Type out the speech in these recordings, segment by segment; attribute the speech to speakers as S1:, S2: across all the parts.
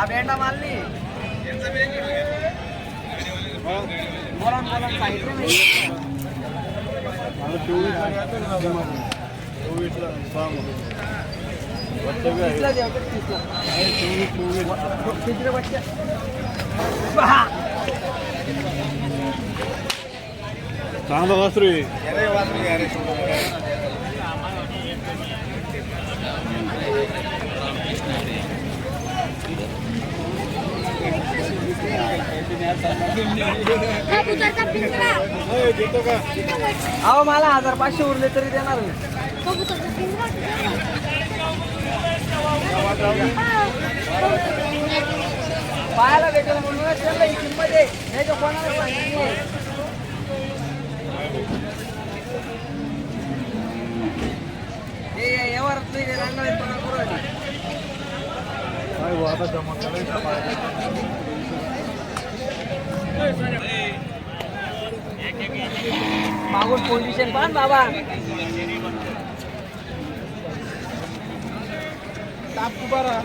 S1: हा भेंडा मारली बोला ना, बोला ना, सांगितलं नाही. तीसला द्या, बरं, तीसला. कितीला बच्चा? पहा.
S2: चांगला वासरू आहे
S3: कबूतरचा पिंजरा
S2: देतो का
S1: अहो मला हजार पाचशे उरले तरी देणार पाहायला भेटेल म्हणूनच त्यांना ही किंमत आहे. नाही तर कोणाला सांगितली नाही. हे यावर नाही रांगणार
S2: आता जमा करायचा? पाहिजे.
S1: मागून पोझिशन पाहा ना बाबा ताप उभा राहा.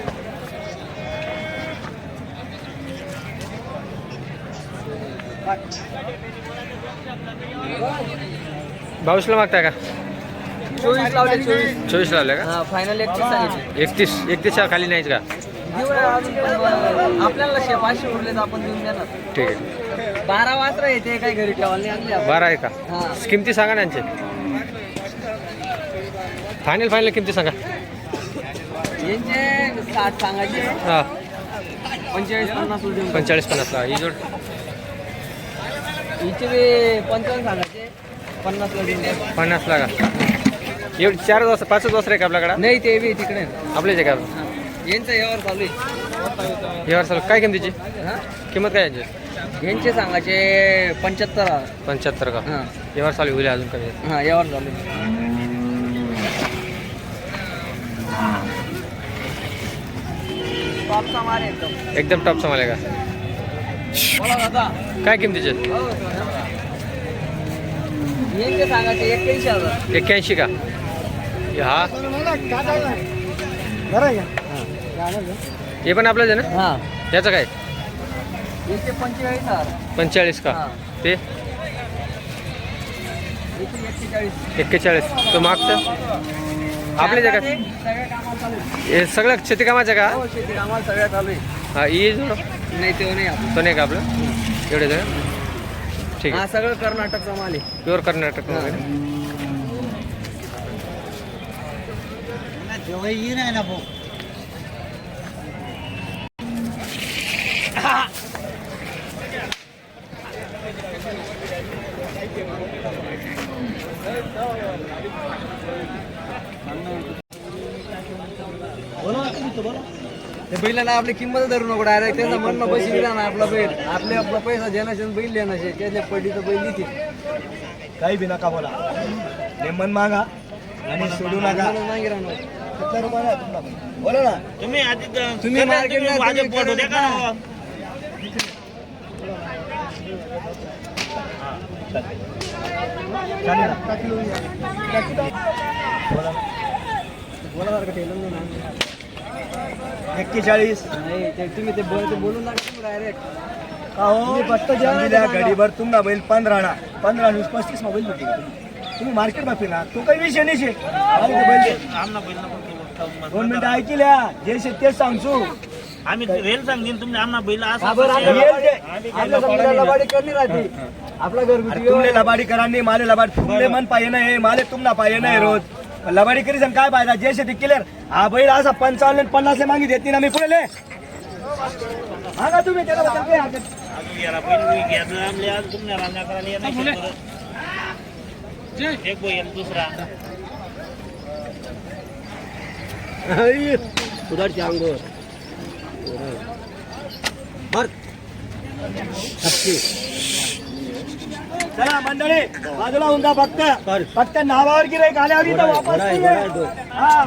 S4: बावीसला मागता का
S1: चोवीस लावले चोवीस
S4: चोवीस लावले का
S1: हा फायनल एकतीस सांगितले
S4: एकतीस एकतीसच्या खाली नाहीच का
S1: देऊ ना अजून पण, अं, आपल्याला शे पाचशे उरले तर आपण देऊन देणार
S4: ठीक आहे
S1: बारा वाजता येते काही घरी ठेवायला नाही आणले आपण.
S4: बारा आहे का?
S1: हा.
S4: किमती सांगा ना यांचे. फायनल फायनल किमती सांगा.
S1: यांचे साठ सांगायचे.
S4: हां.
S1: पंचेचाळीस पन्नास
S4: पंचेचाळीस पन्नासला ही जोड.
S1: हिचे बी पंचावन्न सांगायचे. पन्नासला देऊन द्या.
S4: पन्नासला का एवढी चार वाजता पाचच वाजता आहे का आपल्याकडं?
S1: नाही ते बी तिकडे.
S4: आपल्याच आहे का.
S1: यांचं यावर चालू आहे.
S4: यावर चालू. काय किमतीची?
S1: हा?
S4: किंमत काय यांची?
S1: यांचे सांगायचे पंच्याहत्तर
S4: पंच्याहत्तर का?
S1: हा.
S4: यावर चालू होईल अजून कमी.
S1: हा यावर चालू. टॉपचा आहे एकदम.
S4: एकदम टॉपचा माल आहे का?
S1: बोला दादा.
S4: काय किमतीचे?
S1: हो, यांचे सांगायचे एक्क्याऐंशी हजार.
S4: एक्क्याऐंशी का? हा? हे. पण आपलंच आहे ना?
S1: हा.
S4: याचं काय?
S1: यांचे पंचेचाळीस हजार
S4: पंचेचाळीस का?
S1: हा.
S4: ते?
S1: यांचे एक्केचाळीस.
S4: एक्केचाळीस. तो मागचं? आहे का
S1: सगळ्या कामाला चालू आहे.
S4: हे सगळं शेती कामाचं आहे
S1: हो शेती कामाला सगळ्या चालू आहे.
S4: का हा ई जोड
S1: नाही ते नाही आपण
S4: तो नाही का आपलं? एवढे जण? ठीक
S1: हा
S4: आहे
S1: सगळं कर्नाटकचा माल आहे.
S4: प्युअर कर्नाटक वगैरे.
S1: ते बैलाला आपली किंमत धरू नको डायरेक्ट त्यांचं म्हणणं पैसे ना आपला बैल आपले आपला पैसा देण्याचे बैल देण्याचे त्यातले पडली तर बैल देते
S2: काही बी नका बोला नेमन मागा आणि सोडू नका
S1: नाही राहणार.
S2: तुमचा बैल? बोला ना
S5: तुम्ही आधी तर-
S1: तुम्ही मार्केटला
S5: तुम्ही माझे
S1: तुम्ही
S5: पोट होते का
S1: करत
S5: ना?
S2: चालेल ना? बोला.
S1: बोला बरं का ठेवलं नाही ना.
S2: एक्केचाळीस.
S1: नाही ते तुम्ही ते बोल ते बोलून नका तुम्ही डायरेक्ट
S2: का हो? समजिल्या गाडीभर तुम्हाला बैल पंधरा ना पंधरा वीस पस्तीस मोबाईल भेटेल. तुम्ही मार्केटमध्ये फिरा. तो काही विषय नाही
S5: करू.
S2: दोन मिनिटं ऐकल्या जे शे तेच सांगतो
S5: आम्ही रेल सांगेन तुम्ही आमना बैल
S1: लबाडी- करणी राहते. आपला
S2: तुमले लबाडी करांनी माले लबाड तुमले मन पाहिजे नाही माले तुमना पाहिजे नाही रोज. लबाडी करी सांग काय फायदा जे शेती क्लिअर हा बैल असा पंचावन्न आणि पन्नास मागी देत नाही ना मी पुढे ले हा का तुम्ही? त्याला काय हरकत?
S5: एक बैल दुसरा.
S1: उधरची अंगोर बर.
S2: चला मंडळी बाजूला होऊन जा फक्त. फक्त नावावर गिराईक आल्यावर इथं वापस नाही हा.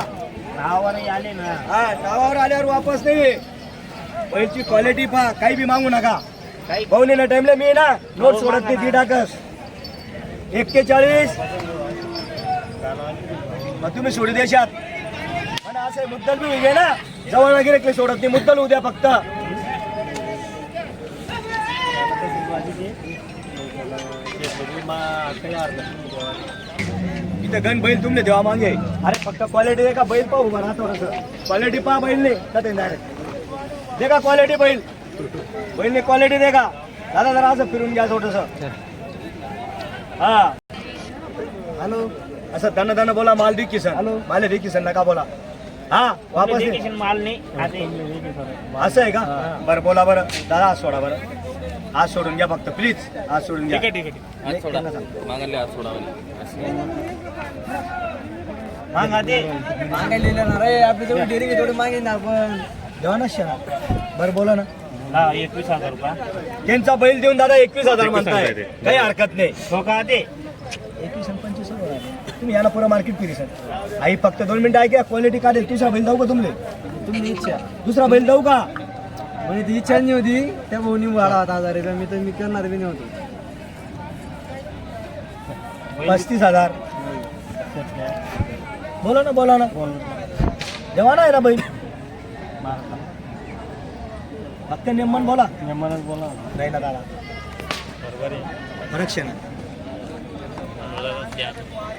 S5: नावावर आले ना.
S2: हा नावावर आल्यावर वापस नाही पैची क्वालिटी पहा काही बी मागू नका. भाऊलीला टाइमले मी ना नोट सोडत नाही ती टाकस. एक्केचाळीस. मग तुम्ही सोडी देशात पण असं मुद्दल मी घे ना. जवळ वगैरे काही सोडत नाही मुद्दल उद्या फक्त. इथं गण बैल तुमने देवा मागे. अरे फक्त क्वालिटी दे का बैल पाहू बरं थोडस. क्वालिटी पहा बैल ने. डायरेक्ट दे का क्वालिटी बैल. बैल ने क्वालिटी दे का दादा जरा असं फिरून घ्या थोडस. हा. हॅलो. असं दन दन बोला माल दी किसन हॅलो. माल दी किसन नका बोला. हा वापस
S5: माल नाही.
S2: असं आहे का? बरं बोला बरं. दादा सोडा बरं. हात सोडून घ्या फक्त प्लीज हात सोडून घ्या.
S5: ठीक आहे ठीक आहे.
S2: नाही, त्यांना सांग.
S5: मग आधी.
S6: मागायला ना रे आपली तेवढी डेअरिंग थोडी मागे ना आपण.
S2: देवा ना शहा. बरं बोला ना.
S5: हा एकवीस हजार रुपये.
S2: त्यांचा बैल देऊन दादा एकवीस हजार म्हणताय. काही हरकत नाही.
S5: हो का
S2: एकवीस आणि पंचवीस हजार. तुम्ही याला पुरं मार्केट फिरी सर आई फक्त दोन मिनिटं ऐका. क्वालिटी काढेल. दुसरा बैल देऊ का तुमले?
S6: तुम्ही इच्छा
S2: दुसरा बैल देऊ का?
S6: म्हणजे ती इच्छा नाही होती. त्या भाऊनी वाढा होता हजार रुपये मी तर मी करणार बी नाही होतो
S2: पस्तीस हजार. बोला ना बोला ना. ना आहे ना बैल फक्त नेमन बोला.
S5: नेमनच बोला.
S2: नाही ना दादा.
S5: बरोबर आहे.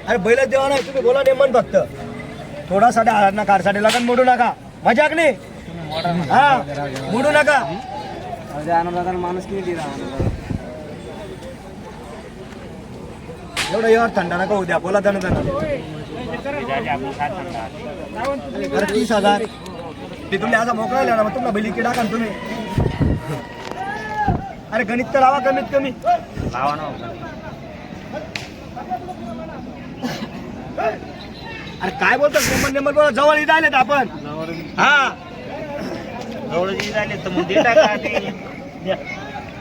S2: अरे बैलच देवा नाही. तुम्ही बोला नेमन फक्त. थोडा आहात ना कारसाठी लगन मोडू नका. मजाक नाही. हा मोडू नका.
S6: अनुदान माणूस किती
S2: एवढं यावर थंडा नका उद्या बोला
S5: सांगणार
S2: अरे तीस हजार. ते तुम्ही असा मोकळा लिहा ना मग तुम्हाला बैली किडा का ना तुम्ही. अरे गणित तर लावा कमीत कमी.
S5: लावा ना.
S2: अरे काय बोलतो नेमन नेमन बोला. जवळ इथं आलेत आपण. हा.
S5: जवळ जी झाले तर मग.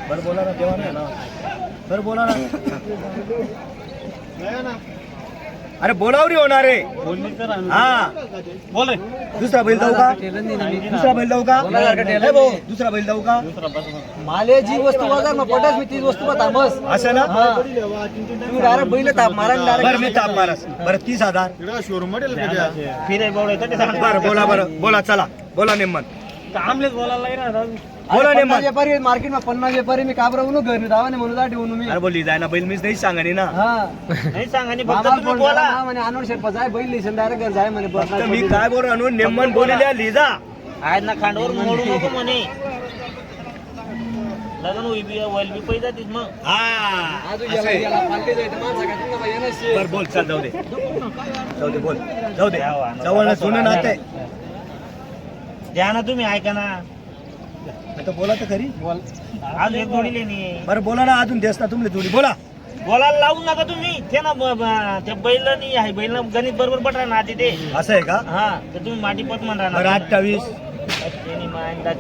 S2: बरं बोला ना देवा ना. बरं बोला ना. अरे बोलावरी होणार रे हा.
S5: बोल.
S2: दुसरा बैल जाऊ का. दुसरा बैल जाऊ का? भाऊ. दुसरा बैल जाऊ का?
S6: माले जी वस्तू बाजार मग पटास मी तीच वस्तू बता बस.
S2: असं ना?
S6: तुम्ही डायरेक्ट बैल ताप मारा
S2: बरं मी ताप मारस. बरं तीस हजार.
S5: फिरे बोल येतं ते सांग.
S2: बरं बोला बरं. बोला चला. बोला नेमन
S5: आमलेच बोलायला नाही ना.
S2: बोला
S6: व्यापारी मार्केटमध्ये पन्नास व्यापारी मी काबरा उन्हू घरी धावा नाही म्हणून जा ठेवून मी.
S2: अरे बोलली जाय ना बैल मीच नाही सांगणी ना.
S6: हा.
S5: नाही सांग फक्त तुम्ही
S6: फोन
S5: बोला.
S6: केला म्हणे अनोड शेटपा जाय बैल लिहिशन डायरेक्ट घर जाय म्हणे
S2: मी काय बोल आणून नेमन बोललेल्या लिजा.
S5: आहेत ना खांडवर मोडू नको म्हणे. लग्न होई बी वैल बी पैसा तीच मग.
S2: हा.
S6: आज
S2: असं.
S6: गेला
S2: आहे.
S6: गेला पालखी जायचं माणसं काय तुम्हाला बाई येणंच शे.
S2: बरं बोल चल जाऊ दे. जाऊ दे बोल. जाऊ दे. जवळ जुनं नाते
S5: द्या ना तुम्ही ऐका ना.
S2: आता बोला तर खरी
S5: आज एक जोडी लेणी.
S2: बरं बोला ना अजून देस ना तुमले जोडी. बोला.
S5: बोलायला लावू नका तुम्ही. ते ना ब- ब- त्या बैल नाही आहे बैल गणित बरोबर पटरा ना आधी ते.
S2: असं आहे का?
S5: हा तर तुम्ही माटी पत म्हणा
S2: बरं अठ्ठावीस.
S5: त्यांनी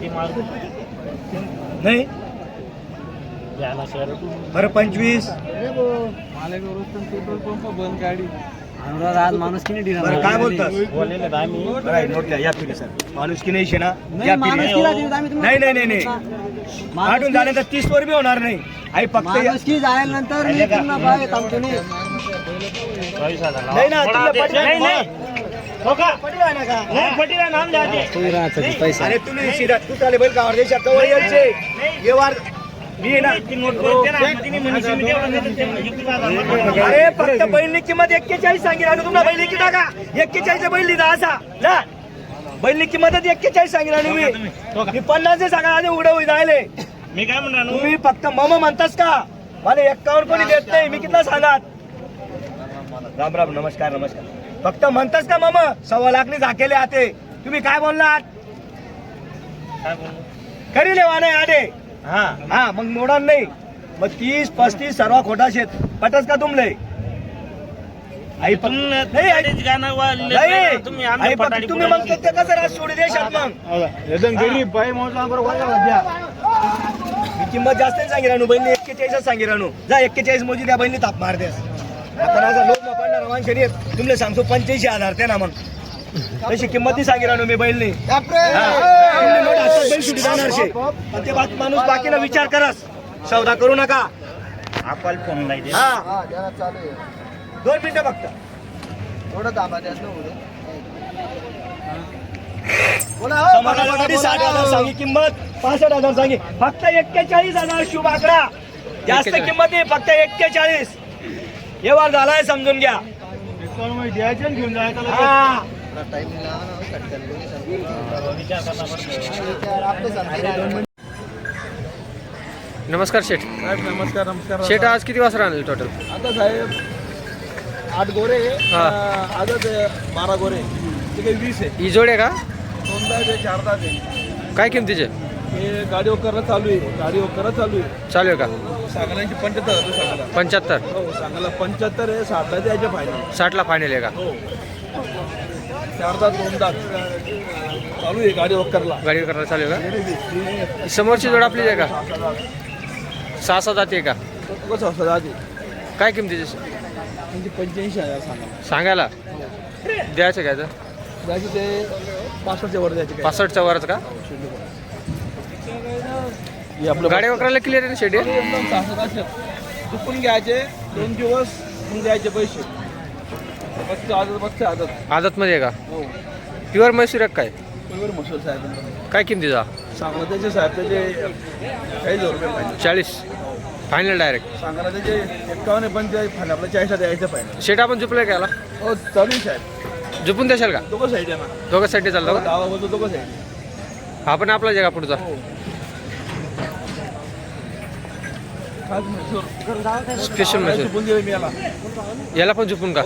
S5: मारू
S2: नाही?
S5: द्या ना शहर
S2: बरं पंचवीस.
S6: मालेगाव पेट्रोल पंप बंद गाडी. अनुराध आज माणूस किती दिला
S2: बरं काय बोलतात
S5: बोललेले तर आम्ही.
S2: बरं आहे, नोट घ्या या पिढी सर माणूस की नाही शे ना
S6: नाही
S2: या
S6: माणूस
S2: पिढी
S6: किती राहते आम्ही तुम्हाला
S2: नाही नाही नाही नाही.
S6: माणूस
S2: काढून झाल्यानंतर तीस वर बी होणार नाही. आई फक्त या-
S6: माणूस की जायला नंतर मी पुन्हा बाय थांबतो नाही.
S5: बावीस हजार लावा.
S2: नाही ना,
S5: थोडा
S2: तुला
S5: दे.
S2: पटलं
S5: नाही
S2: ना?
S5: नाही. हो का?
S2: पटलं आहे ना का?
S5: नाही पटीला नाम द्या ते.
S6: पैसा
S2: अरे तुम्ही शिरा तू चाले बैल कावर देशात कवर यायचे. ये वार ना
S5: ना, मध्ये.
S2: अरे फक्त बैलनी किंमत एक्केचाळीस सांगितली आणि तुम्हाला बैल किती टाका एक्केचाळीस बैल लिहिला असा. ना बैलनी किंमत एक्केचाळीस सांगितली आणि मी. मी पन्नास सांगा आणि उडव जायले
S5: मी काय म्हणणार नु?
S2: तुम्ही फक्त मम म्हणतास का? मला एक्कावन्न कोणी देत नाही मी किती सांगात? राम राम नमस्कार नमस्कार. फक्त म्हणतास का मम? सव्वा लाखनी झाकेले आते. तुम्ही काय बोललात?
S5: काय बोलू?
S2: खरी लेवा नाही आडे
S5: हा.
S2: हा मग मोडान नाही. मग तीस पस्तीस सर्व खोटा शेत. पटस का तुमले? आई पण
S5: तुम्ही
S2: नाही, आई- नाही आई पण मग ते कसं राज सोडी देशात मग. मी किंमत जास्त नाही सांगी रानू. बहिणी एक्केचाळीसच सांगी रानू. जा एक्केचाळीस मोजी त्या बहिणी ताप मार देस आपण असं लोक पडणार रवान शरीर. तुमले सांगतो पंच्याऐंशी हजार ते ना मग. तशी किंमत नाही सांगी रानू मी हा. माणूस बाकीला विचार करस. सौदा करू नका.
S5: आपण फोन लायते
S2: हा. दोन मिनिटं फक्त.
S6: थोडं दाबा द्या ना
S2: समाधानासाठी साठ हजार सांगी किंमत पासष्ट हजार सांगी. फक्त एक्केचाळीस हजार शुभ आकडा. जास्त. किंमत नाही फक्त एक्केचाळीस. व्यवहार झालाय समजून घ्या.
S5: घेऊन जायचं.
S2: हा.
S4: नमस्कार शेठ.
S6: नमस्कार नमस्कार.
S4: शेठ आज किती वाजता आणले टोटल
S6: आता साहेब आठ गोरे
S4: हा.
S6: आजच बारा गोरे. ते काही वीस आहे.
S4: ही जोड आहे का?
S6: दोन तास आहे चार तास आहे
S4: काय किमतीचे?
S6: हे गाडी वगैरे चालू आहे. गाडी वगैरे चालू आहे.
S4: चालू आहे का?
S6: सांगायची पंच्याहत्तर हजार सांगायला.
S4: पंच्याहत्तर.
S6: हो सांगायला पंच्याहत्तर आहे साठला द्यायचे फायनल
S4: साठला फायनल आहे का?
S6: हो. चार तास दोन तास चालू आहे गाडी वगैरेला
S4: गाडी करायला चालू आहे का? ही समोरची जोड आपलीच आहे का? सहा सात जाती आहे का?
S6: कसं असं आधी
S4: काय किमतीचे
S6: म्हणजे पंच्याऐंशी हजार सांगा.
S4: सांगायला? द्यायचं काय तर
S6: द्यायचे ते पासष्टच्या वर द्यायचे काय?
S4: पासष्टच्या वरच का?
S6: हे आपलं
S4: गाडी वगैरे क्लिअर आहे ना शेडी
S6: एकदम असेल चुकून घ्यायचे दोन दिवस मग द्यायचे पैसे. बसते आदत बसते आदत.
S4: आदतमध्ये आहे का?
S6: हो.
S4: प्युअर म्हैसूर आहे काय?
S6: बरोबर मसूर साहेब
S4: काय किमतीचा?
S6: त्याचे साहेब त्याचे चाळीस हजार रुपये पाहिजे
S4: चाळीस. फायनल डायरेक्ट
S6: सांगायला त्याचे एक्कावन्न पण ते फायनल आपल्या चाळीसला द्यायचं पाहिजे
S4: शेट आपण झुपलं का याला?
S6: हो चालू साहेब.
S4: झुपून देशाल का?
S6: दोघं साईड आहे ना.
S4: दोघं साठी चालतो का?
S6: दोघं साईड
S4: हा पण आपला जगा पुढचा?
S6: हो खास म्हैसूर
S4: स्पेशल म्हैसूर
S6: चुकून दिले मी याला
S4: पण झुपून का?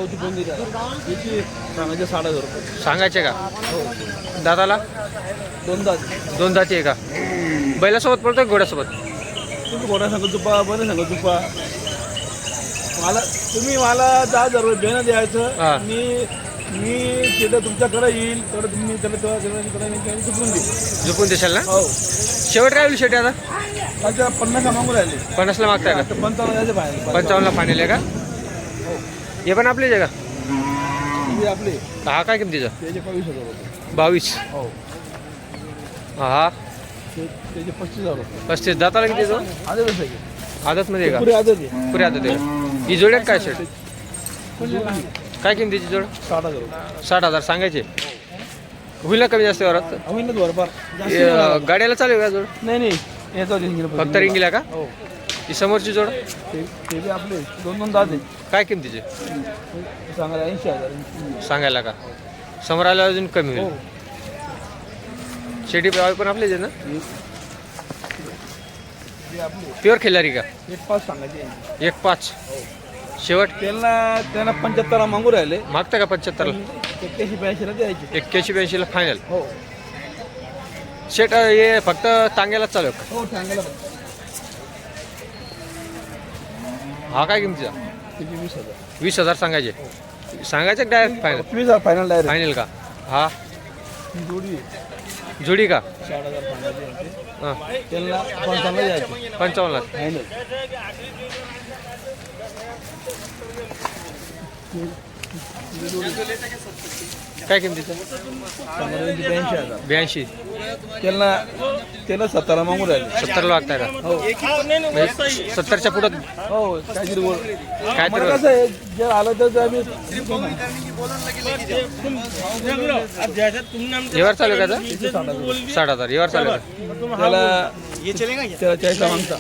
S6: सांगायचे साठ हजार रुपये
S4: सांगायचे का? दादाला?
S6: दोन तास
S4: दोन जाती आहे का? बैलासोबत पडतो घोड्यासोबत?
S6: कोणा सांगत तुपा बरं सांगत तुपा मला तुम्ही मला दहा हजार रुपये बेनं
S4: हा.
S6: द्यायचं मी मी तिथं तुमच्याकडे येईल तर तुम्ही त्याला तेव्हा त्याला चुकून देईल.
S4: झुपून देशाल ना?
S6: हो.
S4: शेवट काय होईल शेटी आता?
S6: आता पन्नास मागून राहिले.
S4: पन्नासला मागताय का?
S6: आता पंचावन्न द्यायचे बाहेर.
S4: पंचावन्नला फायनल आहे का? हे. पण आपलीच आहे का?
S6: तुम्ही आपले.
S4: हा काय किमतीचा?
S6: त्याचे बावीस हजार रुपये.
S4: बावीस.
S6: हो.
S4: हा.
S6: ते- त्याचे पस्तीस हजार रुपये.
S4: पस्तीस. दाताला किती
S6: आहे की.
S4: आदतमध्ये आहे
S6: पुरे
S4: का
S6: आहे.
S4: पुरी आदत आहे का? ही जोड आहे काय शेट काय किमतीची जोड?
S6: साठ हजार.
S4: साठ हजार सांगायचे. होईल ना कमी जास्त वरात
S6: होईल ना बरोबर
S4: हे. गाड्याला चालू आहे का जोड?
S6: नाही नाही.
S4: फक्त रिंगीला का?
S6: हो.
S4: ही समोरची जोड?
S6: ते ते बी आपले. दोन दोन दात आहे
S4: काय किमतीचे?
S6: सांगायला ऐंशी हजार.
S4: सांगायला का? समोर आल्यावर अजून कमी
S6: हो.
S4: होईल शेडी पाव पण आपलेच आहे ना?
S6: ते आपले
S4: प्युअर खिलारी का?
S6: एक पाच सांगायचे.
S4: एक पाच. शेवट?
S6: त्यांना त्यांना पंच्याहत्तर मागू राहिले.
S4: मागता का पंच्याहत्तरला?
S6: एक्क्याऐंशी ब्याऐंशीला द्यायचे.
S4: एक्क्याऐंशी ब्याऐंशीला फायनल
S6: हो.
S4: शेट हे फक्त टांग्यालाच चालू आहे का?
S6: हो सांगायला
S4: हा काय किमतीचा
S6: वीस हजार.
S4: वीस हजार सांगायचे. सांगायचे डायरेक्ट फायनल
S6: वीस हजार फायनल डायरेक्ट
S4: फायनल का? हा?
S6: जोडी
S4: जोडी का?
S6: साठ हजार फायनल
S4: हां.
S6: त्यांना पंचावन्न द्यायचे.
S4: पंचावन्नला.
S6: फायनल
S4: काय किमतीचं
S6: ब्याऐंशी हजार
S4: ब्याऐंशी.
S6: त्यांना त्यांना सत्तरला मागू राहिले.
S4: सत्तरला वागताय का? म्हणजे सत्तरच्या पुढं
S6: हो काहीतरी बोल
S4: काय तर
S6: कसं आहे जे आलं तर आम्ही
S4: व्यवहार चालू का? साठ हजार. व्यवहार चालू का?
S6: त्याला त्याला चाळीसला मागता.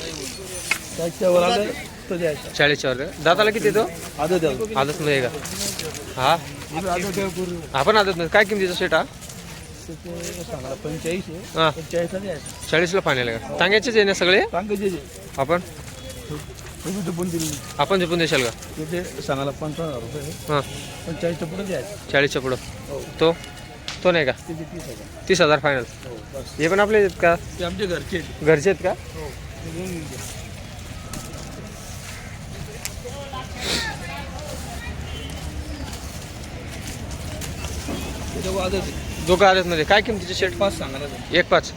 S6: चाळीसच्या वर आलं तर द्यायचं.
S4: चाळीसच्या वर का? दाताला किती येतो
S6: आदत द्यावं
S4: आदत मध्ये का? हा?
S6: आदत द्यावं पूर्वी
S4: हा पण आदत मध्ये काय किमतीचा सेट हा?
S6: ते
S4: हा.
S6: द्यायचं.
S4: चाळीसला फायनल आहे का? टांग्याचेच आहे ना सगळे?
S6: सांगायचे जे
S4: आपण?
S6: तुम्ही दुपून दिली.
S4: आपण झुपून देशाल का?
S6: तिथे सांगायला पंचावन्न हजार रुपये.
S4: हां.
S6: पंचेचाळीसच्या पुढे द्यायचं.
S4: चाळीसच्या पुढं.
S6: हो.
S4: तो? तो नाही का?
S6: तिथे तीस हजार.
S4: तीस हजार फायनल
S6: हो बस.
S4: हे पण आपले आहेत का?
S6: ते आमचे घरचे आहेत.
S4: घरचे आहेत का?
S6: हो. ते घेऊन येऊन द्या.
S4: दोघं आदत मध्ये काय किमतीचे शेट
S6: पाच ते.
S4: एक पाच.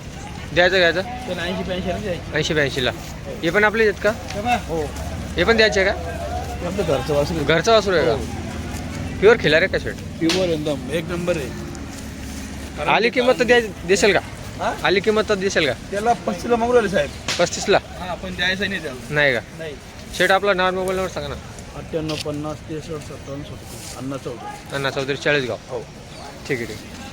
S4: द्यायचं घ्यायचं?
S6: ऐंशी ब्याऐंशीला द्यायचे.
S4: ऐंशी ब्याऐंशीला. हे पण आपलेच आहेत का?
S6: हो.
S4: हे पण द्यायचे का?
S6: आपलं घरचं वासरू.
S4: घरचा वासरू आहे का? प्युअर खिलार आहे का शेट
S6: प्युअर एकदम एक नंबर आहे.
S4: आली किंमत तर द्या देसेल का?
S6: हा?
S4: आली किंमत तर देसेल का?
S6: त्याला पस्तीसला मागू राहिले साहेब.
S4: पस्तीसला?
S6: हा आपण द्यायचं नाही त्याला.
S4: नाही का?
S6: नाही.
S4: शेट आपला नाव मोबाईल नंबर सांगा ना.
S6: अठ्ठ्याण्णव पन्नास त्रेसष्ट सत्तावन्न सत्तर अण्णा चौदा.
S4: अण्णा चौधरी चाळीसगाव.
S6: हो.
S4: ठीक आहे ठीक